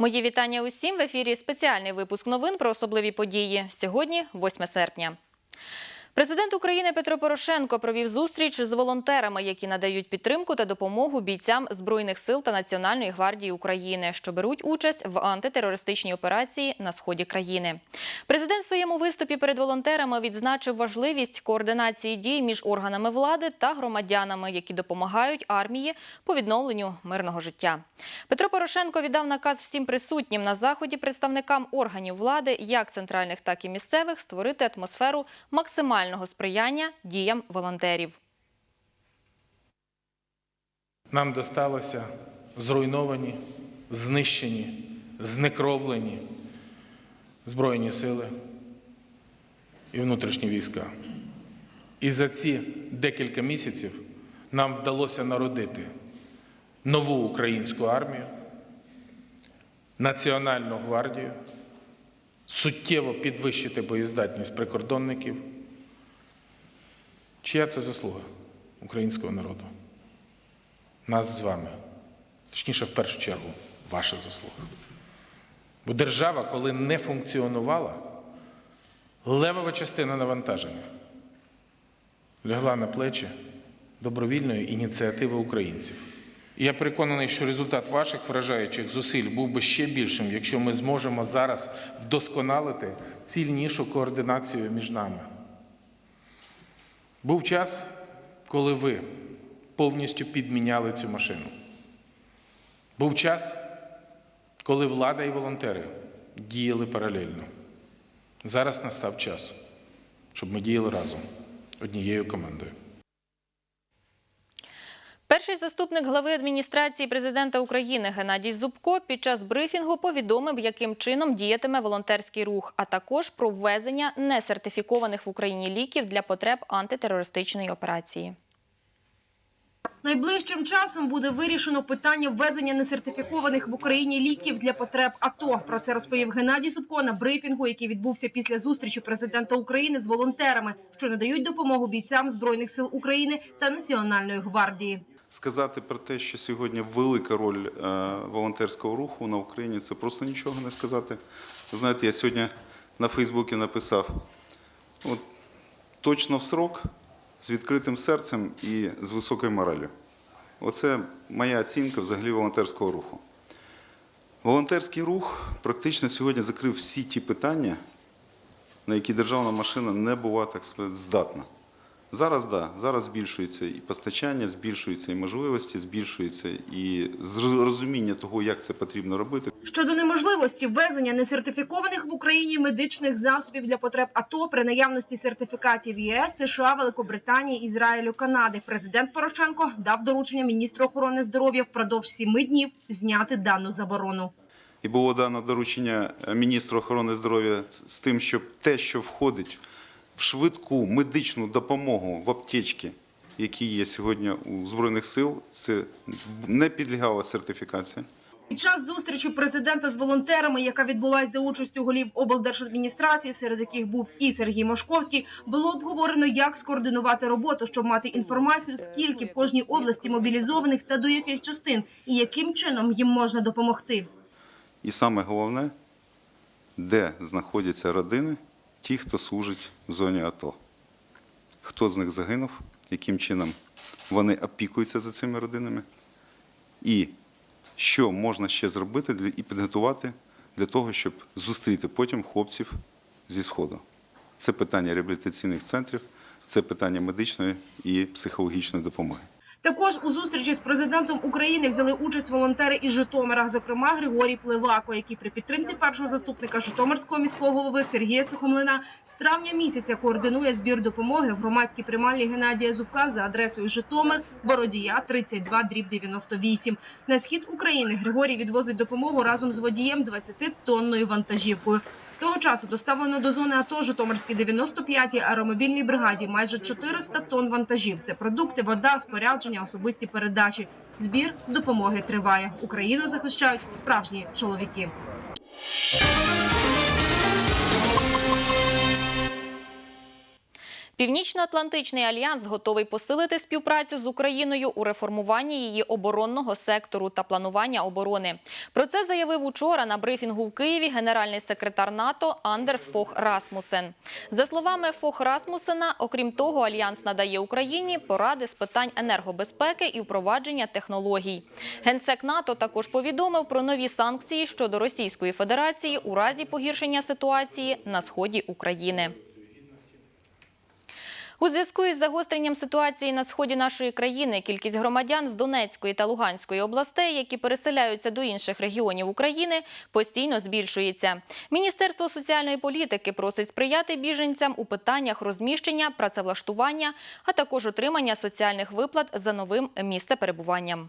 Мої вітання усім в ефірі. Спеціальний випуск новин про особливі події. Сьогодні 8 серпня. Президент України Петро Порошенко провів зустріч з волонтерами, які надають підтримку та допомогу бійцям збройних сил та Національної гвардії України, що беруть участь в антитерористичній операції на сході країни. Президент в своєму виступі перед волонтерами відзначив важливість координації дій між органами влади та громадянами, які допомагають армії по відновленню мирного життя. Петро Порошенко віддав наказ всім присутнім на заході представникам органів влади, як центральних, так і місцевих, створити атмосферу максимального сприяння діям волонтерів. Нам досталося зруйновані, знищені, знекровлені Збройні сили і внутрішні війська. І за ці декілька місяців нам вдалося народити нову українську армію, Національну гвардію, суттєво підвищити боєздатність прикордонників. Чия це заслуга українського народу? Нас з вами. Точніше, в першу чергу, ваша заслуга. Бо держава, коли не функціонувала, левова частина навантаження лягла на плечі добровільної ініціативи українців. І я переконаний, що результат ваших вражаючих зусиль був би ще більшим, якщо ми зможемо зараз вдосконалити цільнішу координацію між нами. Був час, коли ви повністю підміняли цю машину. Був час, коли влада і волонтери діяли паралельно. Зараз настав час, щоб ми діяли разом однією командою. Перший заступник глави адміністрації президента України Геннадій Зубко під час брифінгу повідомив, яким чином діятиме волонтерський рух, а також про ввезення несертифікованих в Україні ліків для потреб антитерористичної операції. Найближчим часом буде вирішено питання ввезення несертифікованих в Україні ліків для потреб АТО. Про це розповів Геннадій Зубко на брифінгу, який відбувся після зустрічі президента України з волонтерами, що надають допомогу бійцям збройних сил України та Національної гвардії. Сказати про те, що сьогодні велика роль е, волонтерського руху на Україні, це просто нічого не сказати. Знаєте, я сьогодні на Фейсбуці написав от, точно в срок, з відкритим серцем і з високою моралью. Оце моя оцінка взагалі волонтерського руху. Волонтерський рух практично сьогодні закрив всі ті питання, на які державна машина не була так сказати, здатна. Зараз да, зараз збільшується і постачання, збільшуються і можливості, збільшується і розуміння того, як це потрібно робити. Щодо неможливості ввезення несертифікованих в Україні медичних засобів для потреб АТО при наявності сертифікатів ЄС, США, Великобританії, Ізраїлю, Канади, президент Порошенко дав доручення міністру охорони здоров'я впродовж сіми днів зняти дану заборону. І було дано доручення міністру охорони здоров'я з тим, щоб те, що входить в швидку медичну допомогу в аптечки, які є сьогодні у збройних сил, це не підлягала сертифікації. Під час зустрічі президента з волонтерами, яка відбулася за участю голів облдержадміністрації, серед яких був і Сергій Мошковський, було обговорено, як скоординувати роботу, щоб мати інформацію, скільки в кожній області мобілізованих та до яких частин, і яким чином їм можна допомогти. І саме головне, де знаходяться родини, ті, хто служить в зоні АТО. Хто з них загинув, яким чином вони опікуються за цими родинами, і що можна ще зробити для- і підготувати для того, щоб зустріти потім хлопців зі Сходу. Це питання реабілітаційних центрів, це питання медичної і психологічної допомоги. Також у зустрічі з президентом України взяли участь волонтери із Житомира, зокрема Григорій Плевако, який при підтримці першого заступника Житомирського міського голови Сергія Сухомлина з травня місяця координує збір допомоги в громадській приймальні Геннадія Зубка за адресою Житомир, Бородія, 32, дріб 98. На схід України Григорій відвозить допомогу разом з водієм 20-тонною вантажівкою. З того часу доставлено до зони АТО Житомирській 95-й аеромобільній бригаді майже 400 тонн вантажів. Це продукти, вода, спорядження, особисті передачі. Збір допомоги триває. Україну захищають справжні чоловіки. Північно-Атлантичний альянс готовий посилити співпрацю з Україною у реформуванні її оборонного сектору та планування оборони. Про це заявив учора на брифінгу в Києві генеральний секретар НАТО Андерс Фох Расмусен. За словами Фох Расмусена, окрім того, альянс надає Україні поради з питань енергобезпеки і впровадження технологій. Генсек НАТО також повідомив про нові санкції щодо Російської Федерації у разі погіршення ситуації на сході України. У зв'язку із загостренням ситуації на сході нашої країни кількість громадян з Донецької та Луганської областей, які переселяються до інших регіонів України, постійно збільшується. Міністерство соціальної політики просить сприяти біженцям у питаннях розміщення, працевлаштування, а також отримання соціальних виплат за новим місцеперебуванням.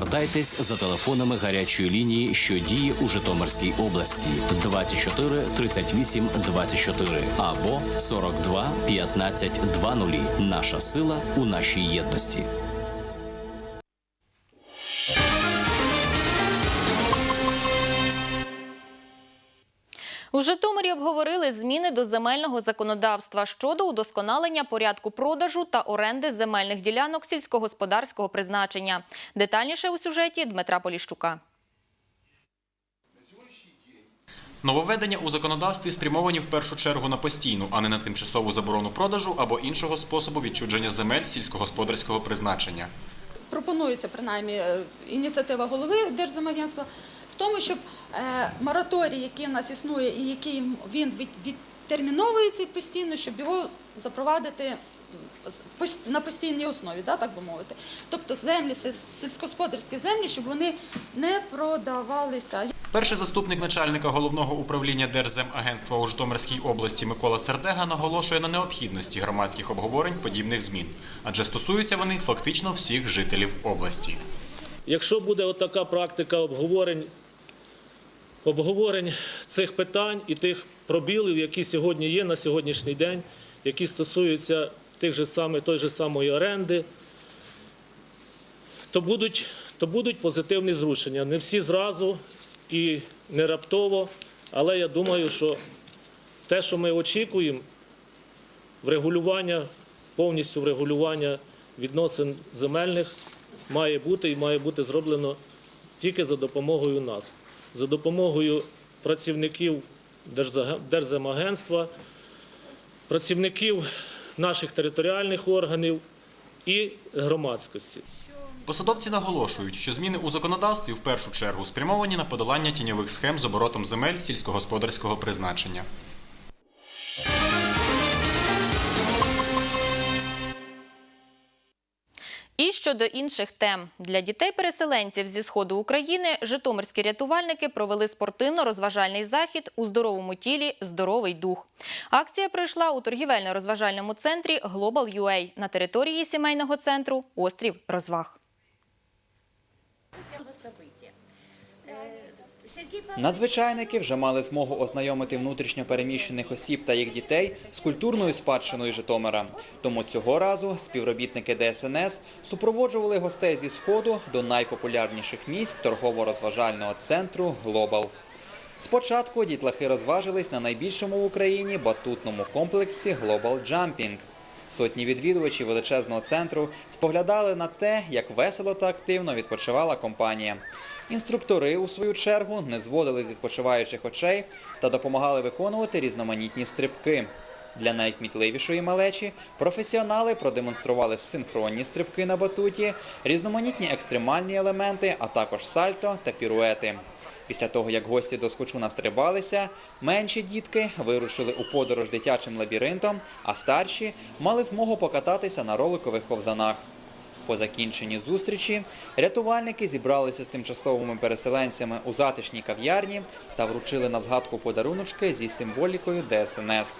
звертайтесь за телефонами гарячої лінії, що діє у Житомирській області 24 38 24 або 42 15 20. Наша сила у нашій єдності. У Житомирі обговорили зміни до земельного законодавства щодо удосконалення порядку продажу та оренди земельних ділянок сільськогосподарського призначення. Детальніше у сюжеті Дмитра Поліщука. Нововведення у законодавстві спрямовані в першу чергу на постійну, а не на тимчасову заборону продажу або іншого способу відчудження земель сільськогосподарського призначення. пропонується принаймні е, ініціатива голови Держземагентства в тому, щоб мораторій, який в нас існує і який він від- відтерміновується постійно, щоб його запровадити на постійній основі, да, так би мовити. Тобто землі, сільськогосподарські землі, щоб вони не продавалися. Перший заступник начальника головного управління Держземагентства у Житомирській області Микола Сердега наголошує на необхідності громадських обговорень подібних змін, адже стосуються вони фактично всіх жителів області. Якщо буде отака практика обговорень, обговорень цих питань і тих пробілів, які сьогодні є на сьогоднішній день, які стосуються тих же самих, той же самої оренди, то будуть, то будуть позитивні зрушення. Не всі зразу і не раптово, але я думаю, що те, що ми очікуємо, врегулювання, повністю врегулювання відносин земельних має бути і має бути зроблено тільки за допомогою нас, за допомогою працівників Держземагентства, працівників наших територіальних органів і громадськості. Посадовці наголошують, що зміни у законодавстві в першу чергу спрямовані на подолання тіньових схем з оборотом земель сільськогосподарського призначення. Щодо інших тем для дітей-переселенців зі сходу України житомирські рятувальники провели спортивно-розважальний захід у здоровому тілі здоровий дух. Акція пройшла у торгівельно-розважальному центрі Global UA на території сімейного центру Острів розваг. Надзвичайники вже мали змогу ознайомити внутрішньо переміщених осіб та їх дітей з культурною спадщиною Житомира. Тому цього разу співробітники ДСНС супроводжували гостей зі Сходу до найпопулярніших місць торгово-розважального центру «Глобал». Спочатку дітлахи розважились на найбільшому в Україні батутному комплексі «Глобал Джампінг». Сотні відвідувачів величезного центру споглядали на те, як весело та активно відпочивала компанія. Інструктори, у свою чергу, не зводили з відпочиваючих очей та допомагали виконувати різноманітні стрибки. Для найкмітливішої малечі професіонали продемонстрували синхронні стрибки на батуті, різноманітні екстремальні елементи, а також сальто та піруети. Після того, як гості до схочу настрибалися, менші дітки вирушили у подорож дитячим лабіринтом, а старші мали змогу покататися на роликових ковзанах. По закінченні зустрічі рятувальники зібралися з тимчасовими переселенцями у затишній кав'ярні та вручили на згадку подаруночки зі символікою ДСНС.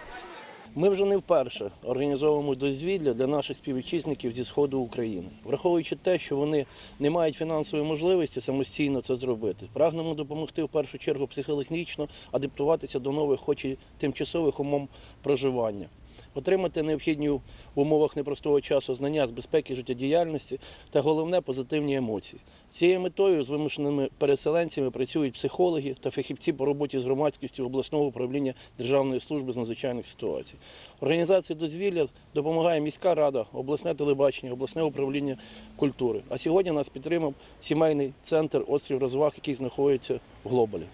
Ми вже не вперше організовуємо дозвілля для наших співвітчизників зі сходу України, враховуючи те, що вони не мають фінансової можливості самостійно це зробити. Прагнемо допомогти в першу чергу психологічно адаптуватися до нових, хоч і тимчасових умов проживання. Отримати необхідні в умовах непростого часу знання з безпеки життєдіяльності та головне позитивні емоції. Цією метою з вимушеними переселенцями працюють психологи та фахівці по роботі з громадськістю обласного управління Державної служби з надзвичайних ситуацій. Організації дозвілля допомагає міська рада, обласне телебачення, обласне управління культури. А сьогодні нас підтримав сімейний центр острів розваг, який знаходиться в Глобалі.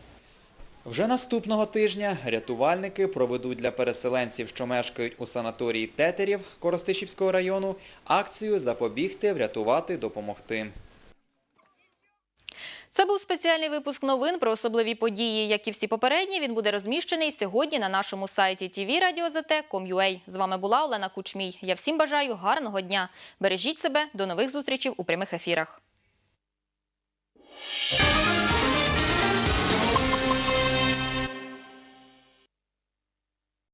Вже наступного тижня рятувальники проведуть для переселенців, що мешкають у санаторії Тетерів Коростишівського району, акцію «Запобігти, врятувати, допомогти». Це був спеціальний випуск новин про особливі події. Як і всі попередні, він буде розміщений сьогодні на нашому сайті tvradio.zt.com.ua. З вами була Олена Кучмій. Я всім бажаю гарного дня. Бережіть себе. До нових зустрічей у прямих ефірах.